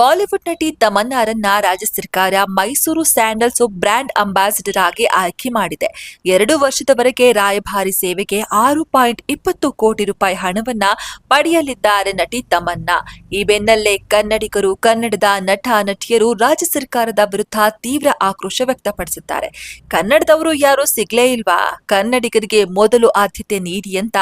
Bollywood ನಟಿ ತಮನ್ನಾರನ್ನ ರಾಜ್ಯ ಸರ್ಕಾರ Mysore sandal soap brand ambassador ಆಗಿ ಆಯ್ಕೆ ಮಾಡಿದೆ. ಎರಡು ವರ್ಷದವರೆಗೆ ರಾಯಭಾರಿ ಸೇವೆಗೆ ಆರು ಪಾಯಿಂಟ್ ಇಪ್ಪತ್ತು ಕೋಟಿ ರೂಪಾಯಿ ಹಣವನ್ನ ಪಡೆಯಲಿದ್ದಾರೆ ನಟಿ ತಮನ್ನಾ. ಈ ಬೆನ್ನಲ್ಲೇ ಕನ್ನಡಿಗರು, ಕನ್ನಡದ ನಟ, ನಟಿಯರು ರಾಜ್ಯ ಸರ್ಕಾರದ ವಿರುದ್ಧ ತೀವ್ರ ಆಕ್ರೋಶ ವ್ಯಕ್ತಪಡಿಸಿದ್ದಾರೆ. ಕನ್ನಡದವರು ಯಾರು ಸಿಗ್ಲೇ ಇಲ್ವಾ? ಕನ್ನಡಿಗರಿಗೆ ಮೊದಲು ಆದ್ಯತೆ ನೀಡಿ ಅಂತ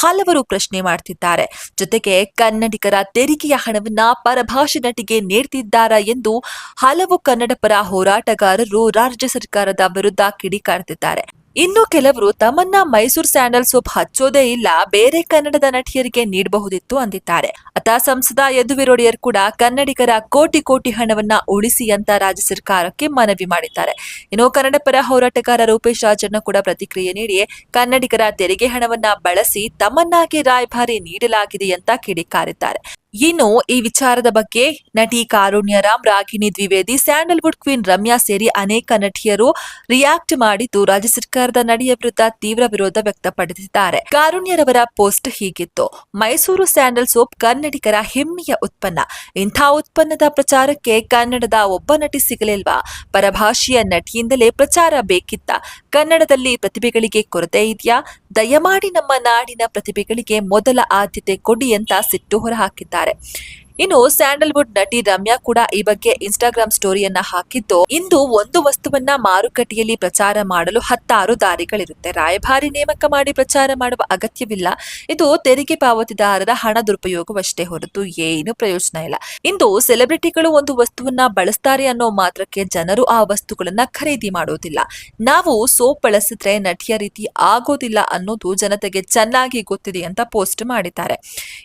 ಹಲವರು ಪ್ರಶ್ನೆ ಮಾಡ್ತಿದ್ದಾರೆ. ಜೊತೆಗೆ ಕನ್ನಡಿಗರ ತೆರಿಗೆಯ ಹಣವನ್ನ ಪರಭಾಷೆ ನಟಿಗೆ ನೀಡ್ತಿದ್ದಾರಾ ಎಂದು ಹಲವು ಕನ್ನಡ ಪರ ಹೋರಾಟಗಾರರು ರಾಜ್ಯ ಸರ್ಕಾರದ ವಿರುದ್ಧ ಕಿಡಿಕಾರ್ತಿದ್ದಾರೆ ಇನ್ನು ಕೆಲವರು ತಮ್ಮನ್ನ ಮೈಸೂರು ಸ್ಯಾಂಡಲ್ ಸೋಪ್ ಹಚ್ಚೋದೇ ಇಲ್ಲ, ಬೇರೆ ಕನ್ನಡದ ನಟಿಯರಿಗೆ ನೀಡಬಹುದಿತ್ತು ಅಂದಿದ್ದಾರೆ. ಅತ ಸಂಸದ ಯದುವಿರೋಡಿಯರ್ ಕೂಡ ಕನ್ನಡಿಗರ ಕೋಟಿ ಕೋಟಿ ಹಣವನ್ನ ಉಳಿಸಿ ಅಂತ ರಾಜ್ಯ ಸರ್ಕಾರಕ್ಕೆ ಮನವಿ ಮಾಡಿದ್ದಾರೆ. ಇನ್ನು ಕನ್ನಡ ಪರ ಹೋರಾಟಗಾರ ರೂಪೇಶ್ ರಾಜಣ್ಣ ಕೂಡ ಪ್ರತಿಕ್ರಿಯೆ ನೀಡಿ ಕನ್ನಡಿಗರ ತೆರಿಗೆ ಹಣವನ್ನ ಬಳಸಿ ತಮ್ಮನ್ನಾಗಿ ರಾಯಭಾರಿ ನೀಡಲಾಗಿದೆ ಅಂತ ಕಿಡಿಕಾರಿದ್ದಾರೆ ಇನ್ನು ಈ ವಿಚಾರದ ಬಗ್ಗೆ ನಟಿ ಕಾರುಣ್ಯರಾಮ್ ರಾಗಿಣಿ ದ್ವಿವೇದಿ, ಸ್ಯಾಂಡಲ್ವುಡ್ ಕ್ವೀನ್ ರಮ್ಯಾ ಸೇರಿ ಅನೇಕ ನಟಿಯರು ರಿಯಾಕ್ಟ್ ಮಾಡಿದ್ದು ರಾಜ್ಯ ಸರ್ಕಾರದ ನಡೆಯ ವಿರುದ್ಧ ತೀವ್ರ ವಿರೋಧ ವ್ಯಕ್ತಪಡಿಸಿದ್ದಾರೆ. ಕಾರುಣ್ಯರವರ ಪೋಸ್ಟ್ ಹೀಗಿತ್ತು. ಮೈಸೂರು ಸ್ಯಾಂಡಲ್ ಸೋಪ್ ಕನ್ನಡಿಗರ ಹೆಮ್ಮೆಯ ಉತ್ಪನ್ನ. ಇಂಥ ಉತ್ಪನ್ನದ ಪ್ರಚಾರಕ್ಕೆ ಕನ್ನಡದ ಒಬ್ಬ ನಟಿ ಸಿಗಲಿಲ್ವಾ? ಪರಭಾಷೆಯ ನಟಿಯಿಂದಲೇ ಪ್ರಚಾರ ಬೇಕಿತ್ತ? ಕನ್ನಡದಲ್ಲಿ ಪ್ರತಿಭೆಗಳಿಗೆ ಕೊರತೆ ಇದೆಯಾ? ದಯಮಾಡಿ ನಮ್ಮ ನಾಡಿನ ಪ್ರತಿಭೆಗಳಿಗೆ ಮೊದಲ ಆದ್ಯತೆ ಕೊಡಿ ಅಂತ ಸಿಟ್ಟು ಹೊರಹಾಕಿದ್ದಾರೆ. about it. ಇನ್ನು ಸ್ಯಾಂಡಲ್ವುಡ್ ನಟಿ ರಮ್ಯಾ ಕೂಡ ಈ ಬಗ್ಗೆ ಇನ್ಸ್ಟಾಗ್ರಾಮ್ ಸ್ಟೋರಿಯನ್ನ ಹಾಕಿದ್ದು, ಇಂದು ಒಂದು ವಸ್ತುವನ್ನ ಮಾರುಕಟ್ಟೆಯಲ್ಲಿ ಪ್ರಚಾರ ಮಾಡಲು ಹತ್ತಾರು ದಾರಿಗಳಿರುತ್ತೆ. ರಾಯಭಾರಿ ನೇಮಕ ಮಾಡಿ ಪ್ರಚಾರ ಮಾಡುವ ಅಗತ್ಯವಿಲ್ಲ. ಇದು ತೆರಿಗೆ ಪಾವತಿದಾರರ ಹಣ ದುರುಪಯೋಗವಷ್ಟೇ ಹೊರತು ಏನು ಪ್ರಯೋಜನ ಇಲ್ಲ. ಇಂದು ಸೆಲೆಬ್ರಿಟಿಗಳು ಒಂದು ವಸ್ತುವನ್ನ ಬಳಸ್ತಾರೆ ಅನ್ನೋ ಮಾತ್ರಕ್ಕೆ ಜನರು ಆ ವಸ್ತುಗಳನ್ನ ಖರೀದಿ ಮಾಡೋದಿಲ್ಲ. ನಾವು ಸೋಪ್ ಬಳಸಿದ್ರೆ ನಟಿಯ ರೀತಿ ಆಗೋದಿಲ್ಲ ಅನ್ನೋದು ಜನತೆಗೆ ಚೆನ್ನಾಗಿ ಗೊತ್ತಿದೆ ಅಂತ ಪೋಸ್ಟ್ ಮಾಡಿದ್ದಾರೆ.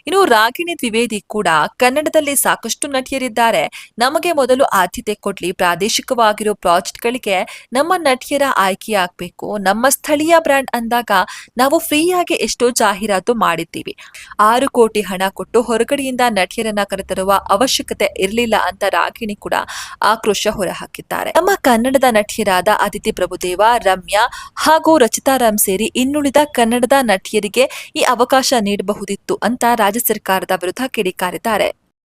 ಇನ್ನು ರಾಗಿಣಿ ದ್ವಿವೇದಿ ಕೂಡ ಕನ್ನಡದಲ್ಲಿ ಸಾಕಷ್ಟು ನಟಿಯರಿದ್ದಾರೆ. ನಮಗೆ ಮೊದಲು ಆದ್ಯತೆ ಕೊಡ್ಲಿ, ಪ್ರಾದೇಶಿಕವಾಗಿರೋ ಪ್ರಾಜೆಕ್ಟ್ಗಳಿಗೆ ನಮ್ಮ ನಟಿಯರ ಆಯ್ಕೆ ಆಯ್ಕೆಯಾಗಬೇಕು ನಮ್ಮ ಸ್ಥಳೀಯ ಬ್ರ್ಯಾಂಡ್ ಅಂದಾಗ ನಾವು ಫ್ರೀಯಾಗಿ ಎಷ್ಟೋ ಜಾಹೀರಾತು ಮಾಡಿದ್ದೀವಿ. ಆರು ಕೋಟಿ ಹಣ ಕೊಟ್ಟು ಹೊರಗಡೆಯಿಂದ ನಟಿಯರನ್ನ ಕರೆತರುವ ಅವಶ್ಯಕತೆ ಇರಲಿಲ್ಲ ಅಂತ ರಾಗಿಣಿ ಕೂಡ ಆಕ್ರೋಶ ಹೊರಹಾಕಿದ್ದಾರೆ. ನಮ್ಮ ಕನ್ನಡದ ನಟಿಯರಾದ ಅದಿತಿ ಪ್ರಭುದೇವ, ರಮ್ಯಾ ಹಾಗೂ ರಚಿತಾ ರಾಮ್ ಸೇರಿ ಇನ್ನುಳಿದ ಕನ್ನಡದ ನಟಿಯರಿಗೆ ಈ ಅವಕಾಶ ನೀಡಬಹುದಿತ್ತು ಅಂತ ರಾಜ್ಯ ಸರ್ಕಾರದ ವಿರುದ್ಧ ಕಿಡಿಕಾರಿದ್ದಾರೆ.